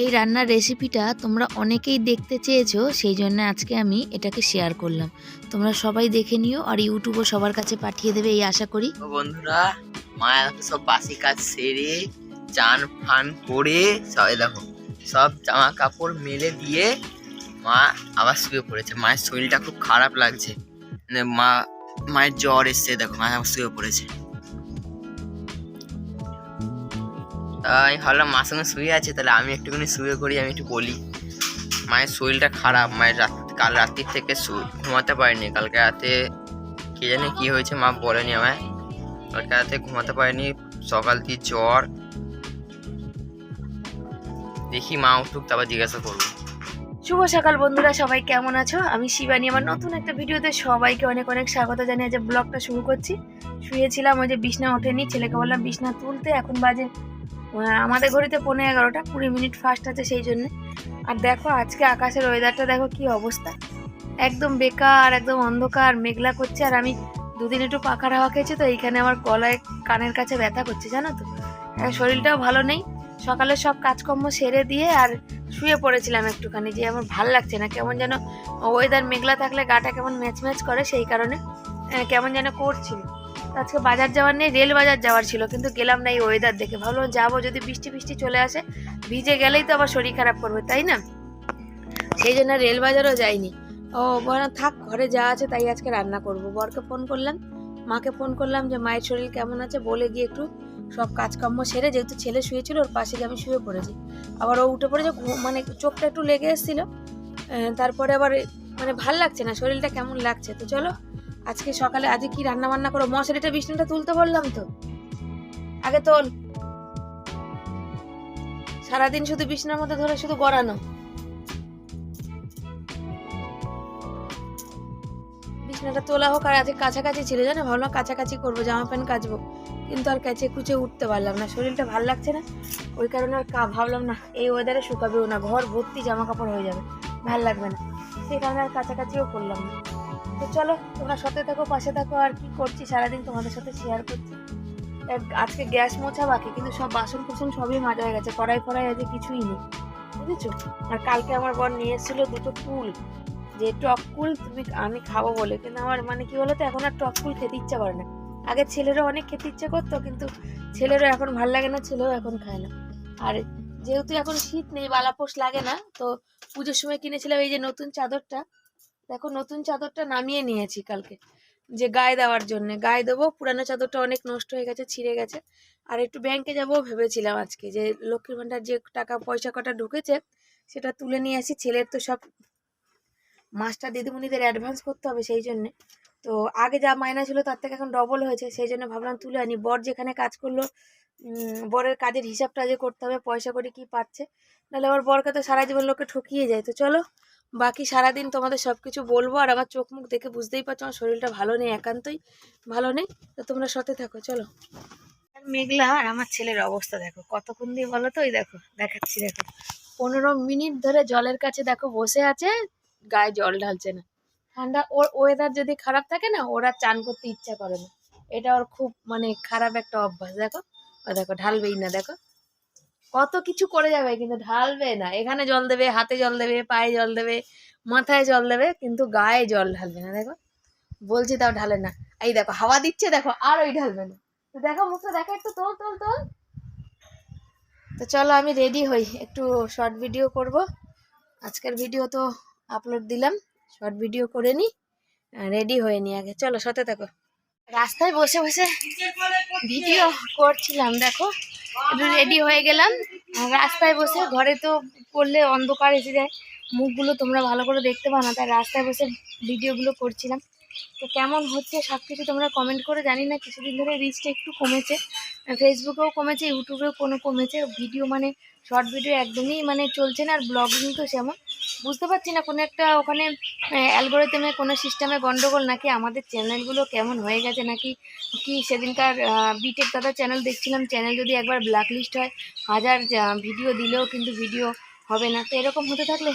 এই রান্নার রেসিপিটা তোমরা অনেকেই দেখতে চেয়েছো, সেই জন্য আজকে আমি এটাকে শেয়ার করলাম। তোমরা সবাই দেখে নিও আর ইউটিউবও সবার কাছে পাঠিয়ে দেবে এই আশা করি। বন্ধুরা মা সব বাসি কাজ সেরে, চান ফান করে সবাই দেখো, সব জামা কাপড় মেলে দিয়ে মা আবার শুয়ে পড়েছে। মায়ের শরীরটা খুব খারাপ লাগছে। মানে মা, মায়ের জ্বর এসছে, দেখো, মা আবার শুয়ে পড়েছে। তাই ভাবলাম মার সঙ্গে শুয়ে আছে, তাহলে আমি একটুখানি শুয়ে করি আমি একটু বলি। মায়ের শরীরটা খারাপ, মায়ের রাত, কাল রাত্রির থেকে ঘুমাতে পারিনি, কালকে রাতে কে জানে কি হয়েছে মা বলেনি আমায়। কালকে রাতে ঘুমাতে পারিনি, সকাল দিয়ে জ্বর। দেখি মা উঠুক, তারপর জিজ্ঞাসা করব। শুভ সকাল বন্ধুরা, সবাই কেমন আছো? আমি শিবানী, আমার নতুন একটা ভিডিওতে সবাইকে অনেক অনেক স্বাগত জানিয়ে যে ব্লগটা শুরু করছি। শুয়েছিলাম, ওই যে বিছনা ওঠেনি, ছেলেকে বললাম বিছনা তুলতে, এখন বাজে আমাদের ঘড়িতে পনেরো এগারোটা কুড়ি মিনিট ফার্স্ট আছে সেই জন্য। আর দেখো আজকে আকাশের ওয়েদারটা দেখো কি অবস্থা। একদম বেকার একদম অন্ধকার মেঘলা করছে আর আমি দুদিন একটু পাখার হাওয়া খেয়েছি তো এইখানে আমার গলায় কানের কাছে ব্যথা করছে জানো তো। আর শরীরটাও ভালো নেই। সকালে সব কাজকর্ম সেরে দিয়ে আর শুয়ে পড়েছিলাম একটুখানি যে আমার ভালো লাগছে না কেমন যেন ওয়েদার মেঘলা থাকলে গাটা কেমন ম্যাচ ম্যাচ করে সেই কারণে আহ, কেমন যেন করছিল। আজকে বাজার যাওয়ার নেই, রেল বাজার যাওয়ার ছিল, কিন্তু গেলাম না এই ওয়েদার দেখে। ভাবলাম যাব, যদি বৃষ্টি বৃষ্টি চলে আসে, ভিজে গেলেই তো আবার শরীর খারাপ করবে, তাই না? সেই জন্য রেল বাজারও যাইনি। ও, বরং থাক, ঘরে যা আছে তাই আজকে রান্না করব। বরকে ফোন করলাম, মাকে ফোন করলাম যে, মায়ের শরীর কেমন আছে? বলে গিয়ে একটু সব কাজকর্ম সেরে, যেহেতু ছেলে শুয়েছিল ওর পাশে গিয়ে আমি শুয়ে পড়েছি। আবার ও উঠে পড়েছে মানে চোখটা একটু লেগে এসেছিল। তারপরে আবার মানে ভালো লাগছে না, শরীরটা কেমন লাগছে? তো চলো আজকে সকালে আজকে কি রান্না বান্না করো মশারিটা বিছনাটা তুলতে বললাম তো। আগে তোল। সারাদিন শুধু বিছনার মধ্যে ধরে শুধু গড়ানো। বিছনাটা তোলা হোক আর আজকে কাছাকাছি ছিল, জানো? ভাবলাম কাছাকাছি করব, জামা প্যান্ট কাচবো। কিন্তু আর কাছে কুচে উঠতে পারলাম না, শরীরটা ভালো লাগছে না। ওই কারণে আর কা- ভাবলাম না, এই ওয়েদারে শুকাবেও না, ঘর ভর্তি জামা কাপড় হয়ে যাবে, ভালো লাগবে না। সেই কারণে আর কাছাকাছিও করলাম না। তো চলো, তোমরা সাথে থাকো, পাশে থাকো, আর কি করছি সারাদিন তোমাদের সাথে শেয়ার করছি। আজকে গ্যাস মোছা বাকি, কিন্তু সব বাসন কুসন সবই মাজা হয়ে গেছে, কড়াই ফড়াই আজকে কিছুই নেই, বুঝেছ? আর কালকে আমার বর নিয়ে এসেছিল দুটো কুল, যে টক কুল তুমি, আমি খাব বলে। কিন্তু আমার মানে কি বলতো, এখন আর টক কুল খেতে ইচ্ছা করে না। আগে ছেলেরও অনেক খেতে ইচ্ছে করতো, কিন্তু ছেলেরও এখন ভালো লাগে না, ছেলেও এখন খায় না। আর যেহেতু এখন শীত নেই বালাপোষ লাগে না, তো পুজোর সময় কিনেছিলাম এই যে নতুন চাদরটা দেখো, নতুন চাদরটা নামিয়ে নিয়েছি কালকে, যে গায়ে দেওয়ার জন্য। গায়ে দেবো, পুরানো চাদরটা অনেক নষ্ট হয়ে গেছে, ছিঁড়ে গেছে। আর একটু ব্যাংকে যাব ভেবেছিলাম আজকে, যে লক্ষ্মীর ভাণ্ডার যে টাকা, পয়সা কটা ঢুকেছে, সেটা তুলে নিয়ে আসি। ছেলের তো সব মাস্টার দিদিমণিদের অ্যাডভান্স করতে হবে সেই জন্যে। তো আগে যা মাইনা ছিল, তার থেকে এখন ডবল হয়েছে, সেই জন্য ভাবলাম তুলে আনি। বর যেখানে কাজ করল বরের কাজের হিসাবটা যে করতে হবে, পয়সা করে কি পাচ্ছে? নাহলে আবার বরকে তো সারা জীবন লোকে ঠকিয়ে যায়। তো চলো বাকি সারাদিন তোমাদের সব কিছু বলব আর আমার চোখ মুখ দেখে বুঝতেই পারছ, আমার শরীরটা ভালো নেই, একান্তই ভালো নেই। তো তোমরা সাথে থাকো, চলো। আর মেঘলা আর আমার ছেলের অবস্থা দেখো, কতক্ষণ দিয়ে বলো তো? ওই দেখো, দেখাচ্ছি, দেখো। পনেরো মিনিট ধরে জলের কাছে দেখো বসে আছে, গায়ে জল ঢালছে না। ঠান্ডা, ওর ওয়েদার যদি খারাপ থাকে না, ওরা চান করতে ইচ্ছা করে না। এটা ওর খুব মানে খারাপ একটা অভ্যাস, দেখো। ও দেখো, ঢালবেই না, দেখো। কত কিছু করে যাবে কিন্তু ঢালবে না। এখানে জল দেবে হাতে জল দেবে পায়ে জল দেবে মাথায় জল দেবে কিন্তু গায়ে জল ঢালবে না দেখো। বলছি তাও ঢালে না। এই দেখো হাওয়া দিচ্ছে দেখো আর ওই ঢালবে না। তো দেখো মুখটা দেখো একটু তোল তোল তোল। তো চলো আমি রেডি হই। একটু শর্ট ভিডিও করব। আজকের ভিডিও তো আপলোড দিলাম। শর্ট ভিডিও করে নি। রেডি হয়ে নি আগে। চলো সাথে থাকো। রাস্তায় বসে বসে ভিডিও করছিলাম দেখো। একটু রেডি হয়ে গেলাম। রাস্তায় বসে ঘরে তো করলে অন্ধকার এসে যায়। মুখগুলো তোমরা ভালো করে দেখতে পাও না, তাই রাস্তায় বসে ভিডিওগুলো করছিলাম। তো কেমন হচ্ছে সব কিছু তোমরা কমেন্ট করে জানি না, কিছুদিন ধরে রিচটা একটু কমেছে। ফেসবুকেও কমেছে ইউটিউবেও কোনো কমেছে ভিডিও মানে শর্ট ভিডিও একদমই মানে চলছে না, আর ব্লগিং তো সেমন। বুঝতে পারছি না কোনো একটা ওখানে অ্যালগোরিদমে কোনো সিস্টেমে গন্ডগোল নাকি আমাদের চ্যানেলগুলো কেমন হয়ে গেছে নাকি কি সেদিনকার বিটেক দাদা চ্যানেল দেখছিলাম চ্যানেল যদি একবার ব্ল্যাকলিস্ট হয়, হাজার ভিডিও দিলেও কিন্তু ভিডিও হবে না। তো এরকম হতে থাকলে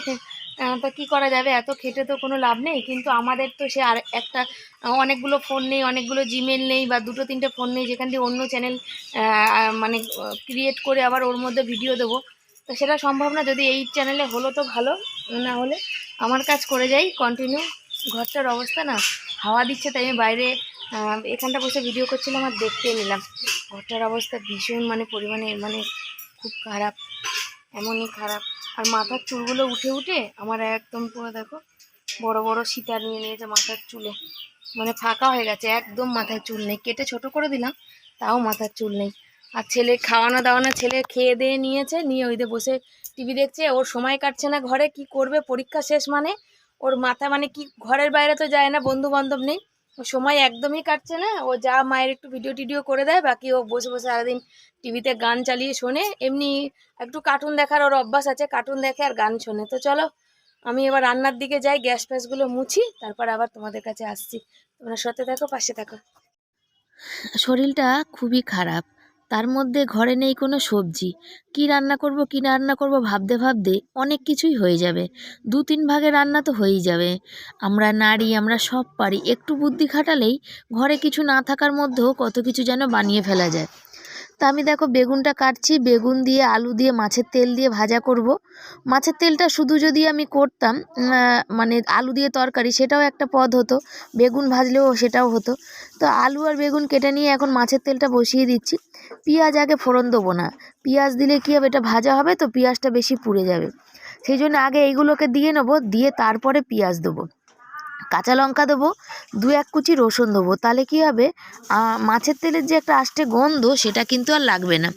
তা কী করা যাবে? এত খেটে তো কোনো লাভ নেই। কিন্তু আমাদের তো সে আর একটা অনেকগুলো ফোন নেই, অনেকগুলো জিমেল নেই বা দুটো তিনটে ফোন নেই, যেখান দিয়ে অন্য চ্যানেল মানে ক্রিয়েট করে আবার ওর মধ্যে ভিডিও দেবো। তো সেটা সম্ভব না, যদি এই চ্যানেলে হলো তো ভালো, না হলে আমার কাজ করে যাই কন্টিনিউ ঘরটার অবস্থা না, হাওয়া দিচ্ছে, তাই আমি বাইরে এখানটা বসে ভিডিও করছিলাম আর দেখতে নিলাম। ঘরটার অবস্থা ভীষণ মানে পরিমাণে মানে খুব খারাপ, এমনই খারাপ। আর মাথার চুলগুলো উঠে উঠে আমার একদম পুরো দেখো বড় বড় সীতা নিয়ে নিয়েছে মাথার চুলে। মানে ফাঁকা হয়ে গেছে, একদম মাথায় চুল নেই। কেটে ছোট করে দিলাম, তাও মাথার চুল নেই। আর ছেলে খাওয়ানো দাওয়ানো ছেলে খেয়ে দিয়ে নিয়েছে, নিয়ে ওই বসে টিভি দেখছে, ওর সময় কাটছে না ঘরে, কি করবে? পরীক্ষা শেষ মানে? ওর মাথা মানে কি? ঘরের বাইরে তো যায় না বন্ধু বান্ধব নেই। সময় একদমই কাটছে না। ও যা মায়ের একটু ভিডিও টিডিও করে দেয়, বাকি ও বসে বসে সারাদিন টিভিতে গান চালিয়ে শোনে। এমনি একটু কার্টুন দেখার ওর অভ্যাস আছে কার্টুন দেখে আর গান শোনে। তো চলো, আমি এবার রান্নার দিকে যাই গ্যাস ফ্যাসগুলো মুছি, তারপর আবার তোমাদের কাছে আসছি। তোমরা সাথে থাকো, পাশে থাকো। শরীরটা খুবই খারাপ। তার মধ্যে ঘরে নেই কোনো সবজি। কি রান্না করব, কি রান্না করব ভাবতে ভাবতে অনেক কিছুই হয়ে যাবে। দু তিন ভাগে রান্না তো হয়েই যাবে। আমরা নারী, আমরা সব পারি। একটু বুদ্ধি খাটালেই ঘরে কিছু না থাকার মধ্যেও কত কিছু যেন বানিয়ে ফেলা যায়। তা আমি দেখো বেগুনটা কাটছি, বেগুন দিয়ে আলু দিয়ে মাছের তেল দিয়ে ভাজা করব। মাছের তেলটা শুধু যদি আমি করতাম মানে আলু দিয়ে তরকারি সেটাও একটা পদ হতো, বেগুন ভাজলেও সেটাও হতো। তো আলু আর বেগুন কেটে নিয়ে এখন মাছের তেলটা বসিয়ে দিচ্ছি। পেঁয়াজ আগে ফোড়ন দেবো না, পেঁয়াজ দিলে কী হবে, এটা ভাজা হবে তো পেঁয়াজটা বেশি পুড়ে যাবে। সেই জন্য আগে এইগুলোকে দিয়ে নেব, দিয়ে তারপরে পেঁয়াজ দেবো। কাঁচা লঙ্কা দেবো, দু এক কুচি রসুন দেবো। তাহলে কী হবে? মাছের তেলের যে একটা আষ্টে গন্ধ, সেটা কিন্তু আর লাগবে না।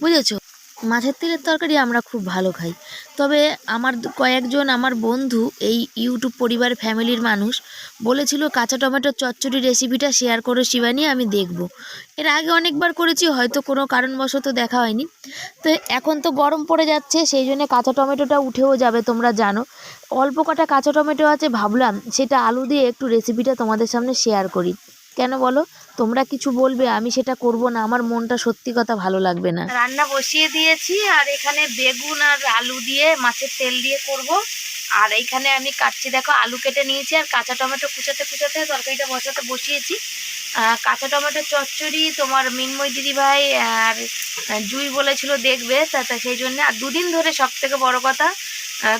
বুঝেছ? মাছের তেলের তরকারি আমরা খুব ভালো খাই। তবে আমার কয়েকজন আমার বন্ধু, এই ইউটিউব পরিবার ফ্যামিলির মানুষ বলেছিল, কাঁচা টমেটোর চচ্চড়ি রেসিপিটা শেয়ার করো শিবানী, আমি দেখব। এর আগে অনেকবার করেছি, হয়তো কোনো কারণবশত দেখা হয়নি। তো এখন তো গরম পড়ে যাচ্ছে, সেই জন্য কাঁচা টমেটোটা উঠেও যাবে, তোমরা জানো। অল্প কটা কাঁচা টমেটো আছে, ভাবলাম সেটা আলু দিয়ে একটু রেসিপিটা তোমাদের সামনে শেয়ার করি। কেন বলো? তোমরা কিছু বলবে, আমি সেটা করব না, আমার মনটা সত্যি কথা ভালো লাগবে না। রান্না বসিয়ে দিয়েছি, আর এখানে বেগুন আর আলু দিয়ে মাছের তেল দিয়ে করব। আর এইখানে আমি কাটছি, দেখো আলু কেটে নিয়েছি, আর কাঁচা টমেটো কুচাতে কুচাতে তরকারিটা বসাতে বসিয়েছি। কাঁচা টমেটো চচ্চড়ি, তোমার মিনময় দিদিভাই আর জুই বলেছিল দেখবে, তা সেই জন্য। আর দুদিন ধরে সব থেকে বড় কথা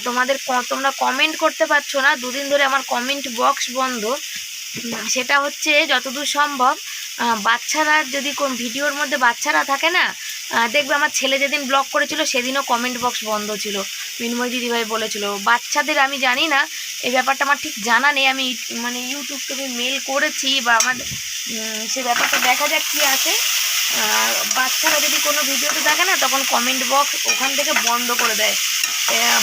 তোমাদের তোমরা কমেন্ট করতে পারছ না, দুদিন ধরে আমার কমেন্ট বক্স বন্ধ। সেটা হচ্ছে যতদূর সম্ভব বাচ্চারা যদি কোন ভিডিওর মধ্যে বাচ্চারা থাকে না দেখবে আমার ছেলে যেদিন ব্লগ করেছিল সেদিনও কমেন্ট বক্স বন্ধ ছিল। মিনময় দিদিভাই বলেছিল, বাচ্চাদের আমি জানি না, এই ব্যাপারটা আমার ঠিক জানা নেই, আমি মানে ইউটিউব থেকে মেল করেছি বা আমার সে ব্যাপারটা দেখা যাক কী আছে বাচ্চারা যদি কোনো ভিডিওতে দেখে না, তখন কমেন্ট বক্স ওখান থেকে বন্ধ করে দেয়।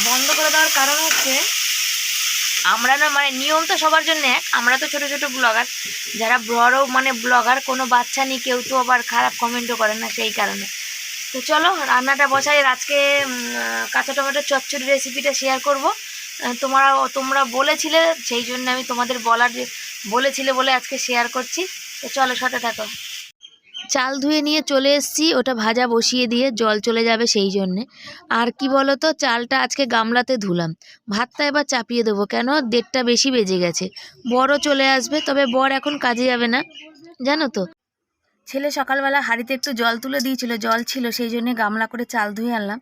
বন্ধ করে দেওয়ার কারণ হচ্ছে আমরা না মানে নিয়ম তো সবার জন্য এক। আমরা তো ছোট ছোট ব্লগার। যারা বড় মানে ব্লগার, কোনো বাচ্চা নেই, কেউ তো আবার খারাপ কমেন্টও করে না সেই কারণে। তো চলো, রান্নাটা বসাই আজকে কাঁচা টমেটোর চচ্চড়ি রেসিপিটা শেয়ার করব। তোমরা তোমরা বলেছিলে, সেই জন্য আমি তোমাদের বলার বলেছিলে বলে আজকে শেয়ার করছি। তো চলো, সাথে থাকো। চাল ধুয়ে নিয়ে চলে এসেছি, ওটা ভাজা বসিয়ে দিয়ে জল চলে যাবে সেই জন্যে। আর কি বলো তো চালটা আজকে গামলাতে ধুলাম। ভাতটা এবার চাপিয়ে দেবো, কেন? দেড়টা বেশি বেজে গেছে। বড় চলে আসবে, তবে বর এখন কাজে যাবে না। জানো তো? ছেলে সকালবেলা হাঁড়িতে একটু জল তুলে দিয়েছিল, জল ছিল, সেই জন্যে গামলা করে চাল ধুয়ে আনলাম।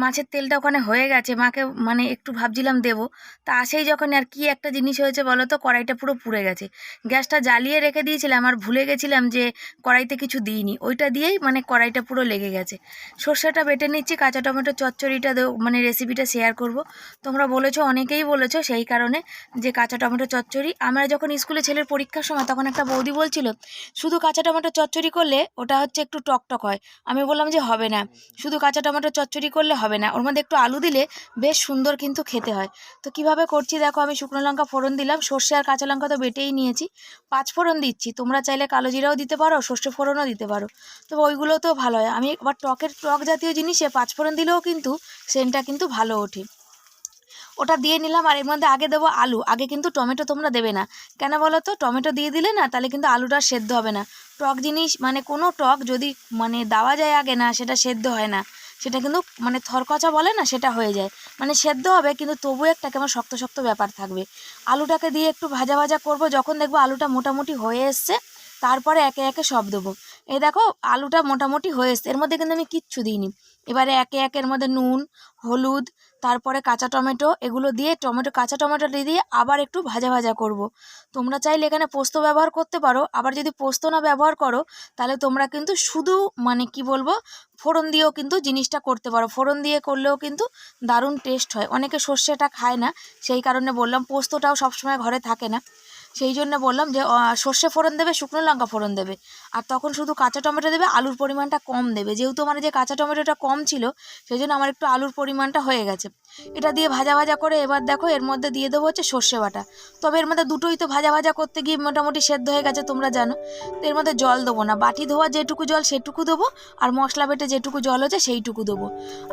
মাছের তেলটা ওখানে হয়ে গেছে, মাকে মানে একটু ভাবছিলাম দেবো। তা আসেই যখন আর কি একটা জিনিস হয়েছে বলো তো, কড়াইটা পুরো পুড়ে গেছে। গ্যাসটা জ্বালিয়ে রেখে দিয়েছিলাম, আর ভুলে গেছিলাম যে কড়াইতে কিছু দিইনি। ওইটা দিয়েই মানে কড়াইটা পুরো লেগে গেছে। সর্ষেটা বেটে নিচ্ছি, কাঁচা টমেটো চচ্চড়িটা মানে রেসিপিটা শেয়ার করব। তোমরা বলেছ, অনেকেই বলেছ সেই কারণে যে কাঁচা টমেটো চচ্চড়ি। আমরা যখন স্কুলে ছেলের পরীক্ষার সময় তখন একটা বৌদি বলছিল, শুধু কাঁচা টমেটো চচ্চড়ি করলে ওটা হচ্ছে একটু টকটক হয়। আমি বললাম যে হবে না। শুধু কাঁচা টমেটো চচ্চড়ি করলে হবে না। ওর মধ্যে একটু আলু দিলে বেশ সুন্দর কিন্তু খেতে হয়। তো কীভাবে করছি দেখো, আমি শুকনো লঙ্কা ফোড়ন দিলাম। সর্ষে আর কাঁচা লঙ্কা তো বেটেই নিয়েছি। পাঁচ ফোড়ন দিচ্ছি। তোমরা চাইলে কালো জিরাও দিতে পারো, সর্ষে ফোড়নও দিতে পারো। তো ওইগুলোতেও ভালো হয়। আমি আবার টকের টক জাতীয় জিনিসে পাঁচ ফোড়ন দিলেও কিন্তু সেন্টটা কিন্তু ভালো ওঠে। ওটা দিয়ে নিলাম আর এর মধ্যে আগে দেবো আলু। আগে কিন্তু টমেটো তোমরা দেবে না। কেন বলো তো? টমেটো দিয়ে দিলে না, তাহলে কিন্তু আলুটা সেদ্ধ হবে না। টক জিনিস মানে কোনো টক যদি মানে দেওয়া যায় আগে না, সেটা সেদ্ধ হয় না। সেটা কিন্তু মানে থরকচা বলে না, সেটা হয়ে যায়। মানে সেদ্ধ হবে, কিন্তু তবু একটা কেমন শক্ত শক্ত ব্যাপার থাকবে। আলুটাকে দিয়ে একটু ভাজা ভাজা করব, যখন দেখব আলুটা মোটামুটি হয়ে এসছে, তারপরে একে একে সব দেবো। এই দেখো, আলুটা মোটামুটি হয়ে এসছে। এর মধ্যে কিন্তু আমি কিচ্ছু দিইনি। এবারে একে একের মধ্যে নুন, হলুদ তারপরে কাঁচা টমেটো, এগুলো দিয়ে টমেটো, কাঁচা টমেটোটা দিয়ে আবার একটু ভাজা ভাজা করব। তোমরা চাইলে এখানে পোস্ত ব্যবহার করতে পারো, আবার যদি পোস্ত না ব্যবহার করো, তাহলে তোমরা কিন্তু শুধু মানে কি বলব, ফোড়ন দিয়েও কিন্তু জিনিসটা করতে পারো। ফোড়ন দিয়ে করলেও কিন্তু দারুণ টেস্ট হয়। অনেকে সর্ষেটা খায় না, সেই কারণে বললাম, পোস্তটাও সবসময় ঘরে থাকে না। সেই জন্য বললাম যে সর্ষে ফোড়ন দেবে, শুকনো লঙ্কা ফোড়ন দেবে। আর তখন শুধু কাঁচা টমেটো দেবে, আলুর পরিমাণটা কম দেবে। যেহেতু আমার যে কাঁচা টমেটোটা কম ছিল, সেই জন্য আমার একটু আলুর পরিমাণটা হয়ে গেছে। এটা দিয়ে ভাজা ভাজা করে এবার দেখো, এর মধ্যে দিয়ে দেবো হচ্ছে সর্ষে বাটা। তবে এর মধ্যে দুটোই তো ভাজা ভাজা করতে গিয়ে মোটামুটি সেদ্ধ হয়ে গেছে, তোমরা জানো। তো এর মধ্যে জল দেবো না। বাটি ধোয়া যেটুকু জল, সেটুকু দেবো। আর মশলা বেটে যেটুকু জল হচ্ছে, সেইটুকু দেবো।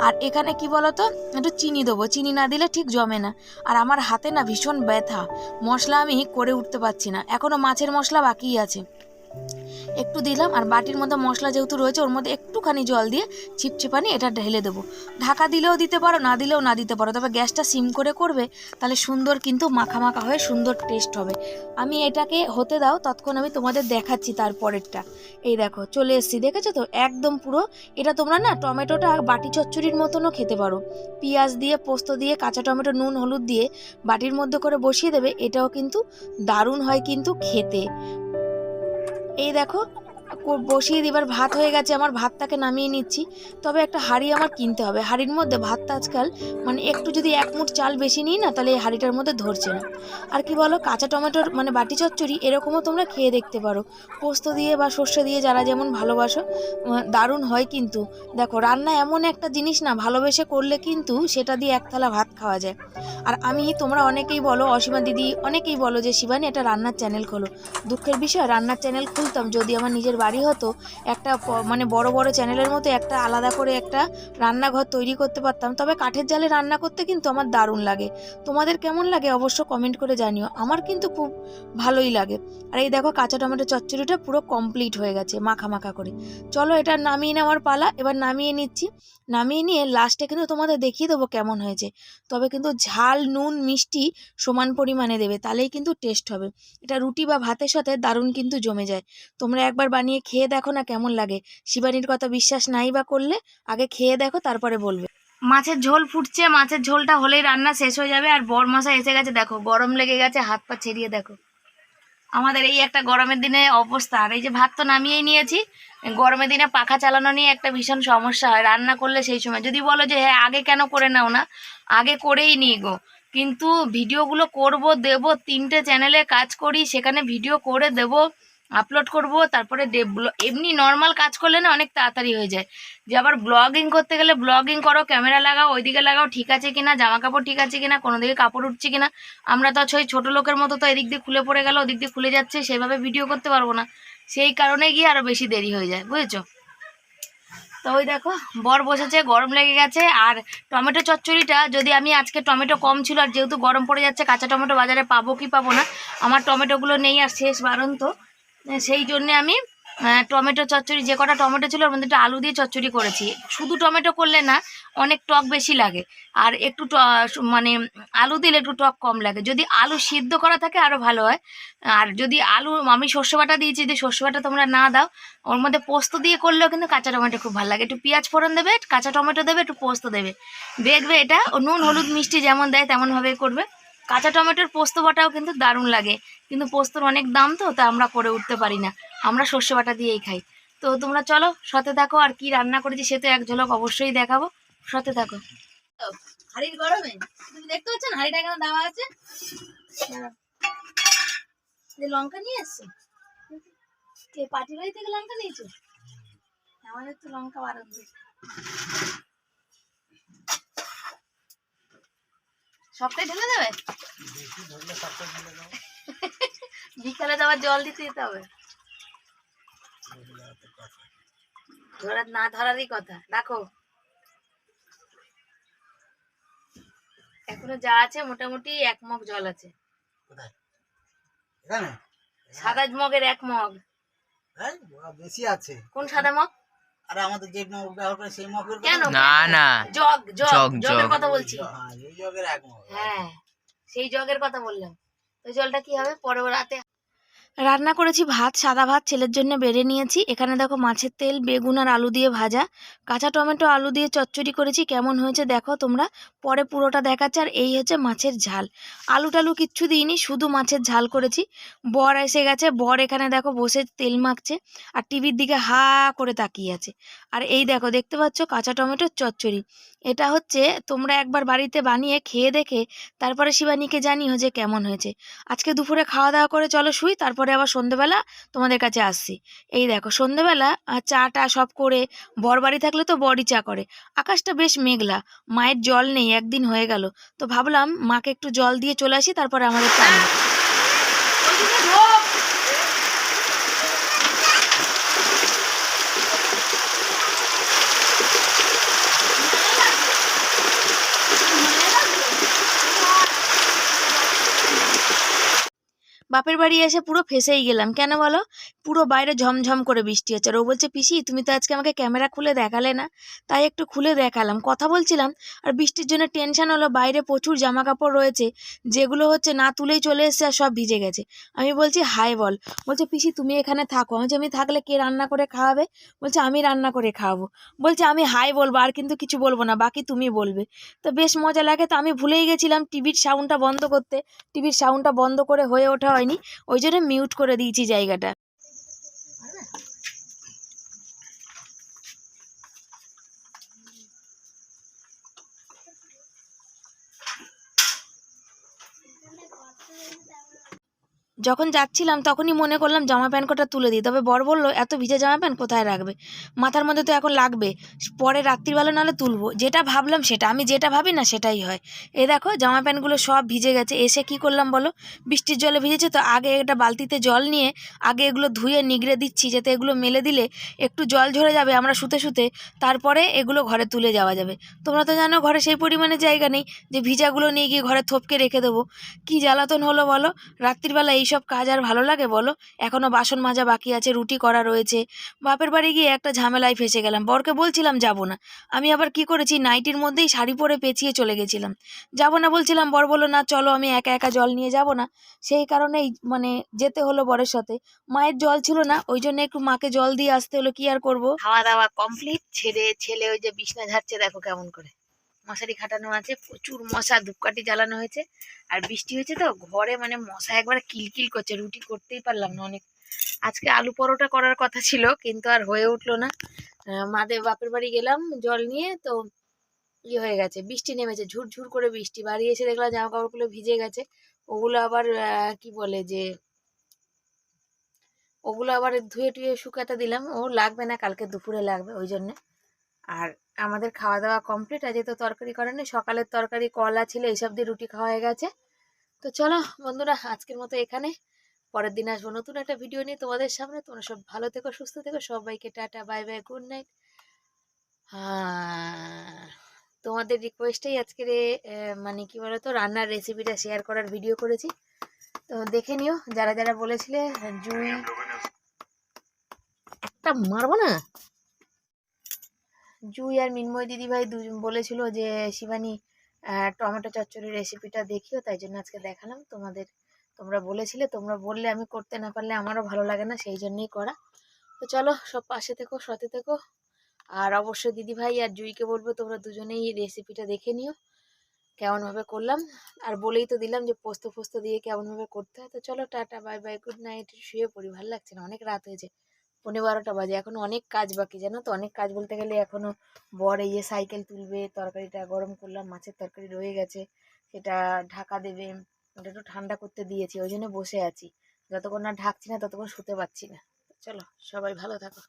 আর এখানে কি বলতো, একটু চিনি দেবো। চিনি না দিলে ঠিক জমে না। আর আমার হাতে না ভীষণ ব্যথা। মশলা আমি করে উঠতে পারছি না। এখনও মাছের মশলা বাকি আছে। একটু দিলাম আর বাটির মধ্যে মশলা যেহেতু রয়েছে, ওর মধ্যে একটুখানি জল দিয়ে চিপচিপানি এটা ঢেলে দেবো। ঢাকা দিলেও দিতে পারো, না দিলেও না দিতে পারো, তবে গ্যাসটা সিম করে করবে, তাহলে সুন্দর কিন্তু মাখা মাখা হয়ে সুন্দর টেস্ট হবে। আমি এটাকে হতে দাও তৎক্ষণ আমি তোমাদের দেখাচ্ছি তারপরেরটা। এই দেখো, চলে এসেছি, দেখেছ তো? একদম পুরো, এটা তোমরা না টমেটোটা বাটি চচ্চড়ির মতনও খেতে পারো। পেঁয়াজ দিয়ে, পোস্ত দিয়ে, কাঁচা টমেটো, নুন, হলুদ দিয়ে বাটির মধ্যে করে বসিয়ে দেবে, এটাও কিন্তু দারুণ হয় কিন্তু খেতে। এই দেখো বসিয়ে দিবার ভাত হয়ে গেছে, আমার ভাতটাকে নামিয়ে নিচ্ছি। তবে একটা হাঁড়ি আমার কিনতে হবে। হাঁড়ির মধ্যে ভাতটা আজকাল মানে একটু যদি এক মুঠ চাল বেশি নিই না, তাহলে এই হাঁড়িটার মধ্যে ধরছে না। আর কি বলো, কাঁচা টমেটোর মানে বাটি চচ্চড়ি, এরকমও তোমরা খেয়ে দেখতে পারো। পোস্ত দিয়ে বা সর্ষে দিয়ে যারা যেমন ভালোবাসো দারুণ হয় কিন্তু। দেখো, রান্না এমন একটা জিনিস না, ভালোবেসে করলে কিন্তু সেটা দিয়ে এক থালা ভাত খাওয়া যায়। আর আমি, তোমরা অনেকেই বলো, অসীমা দিদি, অনেকেই বলো যে, শিবানী এটা রান্নার চ্যানেল খোলো। দুঃখের বিষয়, রান্নার চ্যানেল খুলতাম যদি আমার নিজের বাড়ি হতো, একটা মানে বড় বড় চ্যানেলের মতো একটা আলাদা করে একটা রান্নাঘর তৈরি করতে পারতাম। তবে কাঠের জালে রান্না করতে কিন্তু আমার দারুণ লাগে। তোমাদের কেমন লাগে অবশ্য কমেন্ট করে জানিও। আমার কিন্তু খুব ভালোই লাগে। আর এই দেখো কাঁচা টমেটো চচ্চড়িটা পুরো কমপ্লিট হয়ে গেছে মাখা মাখা করে। চলো এটা নামিয়ে নেওয়ার পালা, এবার নামিয়ে নিচ্ছি। নামিয়ে নিয়ে লাস্টে কিন্তু তোমাদের দেখিয়ে দেবো কেমন হয়েছে। তবে কিন্তু ঝাল, নুন, মিষ্টি সমান পরিমাণে দেবে, তাহলেই কিন্তু টেস্ট হবে। এটা রুটি বা ভাতের সাথে দারুণ কিন্তু জমে যায়। তোমরা একবার বানিয়ে খেয়ে দেখো না কেমন লাগে। শিবানীর কথা বিশ্বাস নাই বা করলে, আগে খেয়ে দেখো, তারপরে বলবে। মাছের ঝোল ফুটছে, মাছের ঝোলটা হলেই রান্না শেষ হয়ে যাবে, আর বর এসে গেছে, দেখো, গরম লেগে গেছে, হাত পা ছেড়িয়ে দেখো। আমাদের এই একটা গরমের দিনে অবস্থা, আর এই যে ভাত তো নামিয়েই নিয়েছি, গরমের দিনে পাখা চালানো নিয়ে একটা ভীষণ সমস্যা হয়, রান্না করলে সেই সময়। যদি বলো যে হ্যাঁ আগে কেন করে নাও না? আগে করেই নিই গো। কিন্তু ভিডিওগুলো করব, দেব, তিনটে চ্যানেলে কাজ করি, সেখানে ভিডিও করে দেব। আপলোড করব, তারপরে এমনি নর্মাল কাজ করলে না অনেক তাড়াতাড়ি হয়ে যায়। যে আবার ব্লগিং করতে গেলে ব্লগিং করো ক্যামেরা লাগাও, ওইদিকে লাগাও, ঠিক আছে কিনা জামা কাপড় ঠিক আছে কিনা, কোনো দিকে কাপড় উঠছে কিনা। আমরা তো সেই ছোটো লোকের মতো তো এদিক দিয়ে খুলে পড়ে গেল, ওদিক দিয়ে খুলে যাচ্ছে, সেভাবে ভিডিও করতে পারব না। সেই কারণে গিয়ে আরও বেশি দেরি হয়ে যায়, বুঝেছ? তো ওই দেখো, বর বসেছে, গরম লেগে গেছে, আর টমেটো চচ্চড়িটা, যদি আমি আজকে টমেটো কম ছিল, আর যেহেতু গরম পড়ে যাচ্ছে, কাঁচা টমেটো বাজারে পাবো কি পাবো না, আমার টমেটোগুলো নেই আর শেষ বারন্ত সেই জন্যে আমি টমেটো চচ্চড়ি, যে কটা টমেটো ছিল ওর মধ্যে একটু আলু দিয়ে চচ্চড়ি করেছি। শুধু টমেটো করলে না, অনেক টক বেশি লাগে। আর একটু মানে আলু দিলে একটু টক কম লাগে। যদি আলু সিদ্ধ করা থাকে আরও ভালো হয়। আর যদি আলু, আমি সর্ষে বাটা দিয়েছি, যদি সর্ষে বাটা তোমরা না দাও, ওর মধ্যে পোস্ত দিয়ে করলেও কিন্তু কাঁচা টমেটো খুব ভালো লাগে। একটু পেঁয়াজ ফোড়ন দেবে, কাঁচা টমেটো দেবে, একটু পোস্ত দেবে। দেখবে এটা, নুন, হলুদ, মিষ্টি যেমন দেয়, তেমনভাবেই করবে। কাঁচা টমেটোর পোস্ত বাটাও কিন্তু দারুণ লাগে। কিন্তু পোস্তর অনেক দাম তো, তা আমরা করে উঠতে পারি না। আমরা সর্ষে বাটা দিয়েই খাই। তো তোমরা চলো, সাথে থাকো আর কি রান্না করেছি সে তো এক ঝলক অবশ্যই দেখাবো। সাথে থাকো। হাড়ির গরমে, তুমি দেখতে পাচ্ছ না? হাড়িটা কেন দেওয়া আছে। লঙ্কা নিয়ে এসছো? পাটি বাড়ি থেকে লঙ্কা নিয়েছো? আমাদের তো লঙ্কা বারণ সবটাই ঢেলে দেবে? বিকালে তো আবার জল দিতে দিতে হবে। ধরা না ধরারই কথা। রাখো। এখনও যা আছে মোটামুটি এক মগ জল আছে। সাদা মগের এক মগ। বেশি আছে। কোন সাদা মগ? আর আমাদের যে মগ ব্যবহার করে সেই মগের কেন? না না। জগ জগ জগ, জগের কথা বলছি। হ্যাঁ জগের এক মগ। হ্যাঁ সেই জগের কথা বললাম। তো জলটা কি হবে? পরে রাতে রান্না করেছি ভাত, সাদা ভাত, ছেলের জন্য বেড়ে নিয়েছি। এখানে দেখো মাছের তেল, বেগুন আর আলু দিয়ে ভাজা। কাঁচা টমেটো, আলু দিয়ে চচ্চড়ি করেছি। কেমন হয়েছে দেখো তোমরা? পরে পুরোটা দেখাচ্ছে আর এই হচ্ছে মাছের ঝাল। আলু টালু কিচ্ছু দিইনি, শুধু মাছের ঝাল করেছি। বর এসে গেছে। বর এখানে দেখো বসে তেল মাখছে আর টিভির দিকে হা করে তাকিয়ে আছে। আর এই দেখো দেখতে পাচ্ছ কাঁচা টমেটোর চচ্চড়ি। এটা হচ্ছে তোমরা একবার বাড়িতে বানিয়ে খেয়ে দেখে তারপরে শিবানীকে জানিও যে কেমন হয়েছে। আজকে দুপুরে খাওয়া দাওয়া করে চলো শুই তারপরে আবার সন্ধেবেলা তোমাদের কাছে আসছি। এই দেখো সন্ধেবেলা আহ, চা টা সব করে বর বাড়ি থাকলে তো বরই চা করে। আকাশটা বেশ মেঘলা মায়ের জল নেই একদিন হয়ে গেল। তো ভাবলাম মাকে একটু জল দিয়ে চলে আসি তারপরে আমাদের চান বাপের বাড়ি এসে পুরো ফেসেই গেলাম। কেন বলো? পুরো বাইরে ঝমঝম করে বৃষ্টি হচ্ছে। আর ও বলছে, পিসি, তুমি তো আজকে আমাকে ক্যামেরা খুলে দেখালে না। তাই একটু খুলে দেখালাম। কথা বলছিলাম, আর বৃষ্টির জন্য টেনশন হলো, বাইরে প্রচুর জামা কাপড় রয়েছে, যেগুলো হচ্ছে না তুলেই চলে এসছে আর সব ভিজে গেছে। আমি বলছি হাই বল। বলছে, পিসি, তুমি এখানে থাকো। আমি আমি থাকলে কে রান্না করে খাওয়াবে? বলছে, আমি রান্না করে খাওয়াবো। বলছে, আমি হাই বলব, আর কিন্তু কিছু বলব না, বাকি তুমি বলবে। তো বেশ মজা লাগে, তো আমি ভুলেই গেছিলাম টিভির সাউন্ডটা বন্ধ করতে। টিভির সাউন্ডটা বন্ধ করে হয়ে ওঠা হয়নি। ওই জন্য মিউট করে দিয়েছি জায়গাটা। যখন যাচ্ছিলাম তখনই মনে করলাম জামা প্যান্ট কটা তুলে দিই। তবে বর বলল, এত ভিজা জামা প্যান্ট কোথায় রাখবে? মাথার মধ্যে তো এখন লাগবে। পরে রাত্রিবেলা নাহলে তুলবো। যেটা ভাবলাম সেটা। আমি যেটা ভাবি না সেটাই হয়। এ দেখো, জামা প্যান্টগুলো সব ভিজে গেছে। এসে কি করলাম বলো? বৃষ্টির জলে ভিজেছে তো আগে একটা বালতিতে জল নিয়ে আগে এগুলো ধুয়ে নিগড়ে দিচ্ছি যাতে এগুলো মেলে দিলে একটু জল ঝরে যাবে, আমরা শুতে শুতে তারপরে এগুলো ঘরে তুলে যাওয়া যাবে। তোমরা তো জানো ঘরে সেই পরিমাণে জায়গা নেই যে ভিজাগুলো নিয়ে গিয়ে ঘরে থপকে রেখে দেবো। কি জ্বালাতন হলো বলো? রাত্রিবেলা এইসব কাজ আর ভালো লাগে বলো? এখনও বাসন মাজা বাকি আছে, রুটি করা রয়েছে। বাপের বাড়ি গিয়ে একটা ঝামেলায় ফেসে গেলাম। বরকে বলছিলাম, যাব না। আমি আবার কি করেছি? নাইটির মধ্যেই শাড়ি পরে পেঁচিয়ে চলে গেছিলাম। যাব না, বলছিলাম। বর বলল, না, চলো, আমি একা একা জল নিয়ে যাব না। সেই কারণেই মানে যেতে হলো বরের সাথে। মায়ের জল ছিল না, ওই জন্য একটু মাকে জল দিয়ে আসতে হলো। কি আর করব? খাওয়া দাওয়া কমপ্লিট ছেড়ে ছেলে ওই যে বিছনা ঝাড়ছে, দেখো কেমন করে। মশারি খাটানো আছে, প্রচুর মশা, ধূপকাঠি জ্বালানো হয়েছে। আর বৃষ্টি হয়েছে তো, ঘরে মানে মশা একবার কিলকিল করছে, রুটি করতেই পারলাম না অনেক। আজকে আলু পরোটা করার কথা ছিল, কিন্তু আর হয়ে উঠল না। মাদের বাপের বাড়ি গেলাম জল নিয়ে, তো ইয়ে হয়ে গেছে, বৃষ্টি নেমেছে, ঝুরঝুর করে বৃষ্টি। বাড়ি এসে দেখলাম জামা কাপড়গুলো ভিজে গেছে, ওগুলো আবার কি বলে যে, ওগুলো আবার ধুয়ে টুয়ে শুকাতে দিলাম। ও লাগবে না, কালকে দুপুরে লাগবে ওই জন্যে। আর আমাদের খাওয়া দাওয়া কমপ্লিট আজকে তো তরকারি করেনি সকালের তরকারি, কলা ছিল, এইসব দিয়ে রুটি খাওয়া হয়ে গেছে। তো চলো বন্ধুরা, আজকের মতো এখানে। পরের দিন আসব নতুন একটা ভিডিও নিয়ে তোমাদের সামনে। তোমরা সব ভালো থেকো, সুস্থ থেকো, সবাইকে tata bye bye good night তোমাদের রিকোয়েস্টেই আজকের মানে কি বলতো, রান্নার রেসিপিটা শেয়ার করার ভিডিও করেছি। তো দেখে নিও, যারা যারা বলেছিলে, জুই একটা মারবো না? জুই আর মিনময় দিদিভাই দুজন বলেছিল যে, শিবানী টমেটো চচ্চড়ির রেসিপিটা দেখিও। তাই জন্য আজকে দেখালাম। তোমাদের, তোমরা বলেছিলে, তোমরা বললে আমি করতে না পারলে আমারও ভালো লাগে না, সেই জন্যই করা। তো চলো, সব পাশে থেকো, সাথে থেকো। আর অবশ্যই দিদিভাই আর জুইকে বলব, তোমরা দুজনেই রেসিপিটা দেখে নিও, কেমনভাবে করলাম। আর বলেই তো দিলাম যে পোস্ত ফোস্ত দিয়ে কেমনভাবে করতে হয়। তো চলো, tata bye bye good night শুয়ে পড়ি, ভালো লাগছে না, অনেক রাত হয়েছে। পনেরো বারোটা বাজে। এখনও অনেক কাজ বাকি, জানো তো? অনেক কাজ বলতে গেলে এখনও বর এই সাইকেল তুলবে, তরকারিটা গরম করলাম, মাছের তরকারি রয়ে গেছে, সেটা ঢাকা দেবে। ওটা একটু ঠান্ডা করতে দিয়েছি, ওই জন্য বসে আছি। যতক্ষণ না ঢাকছি না, ততক্ষণ শুতে পারছি না। চলো, সবাই ভালো থাকো।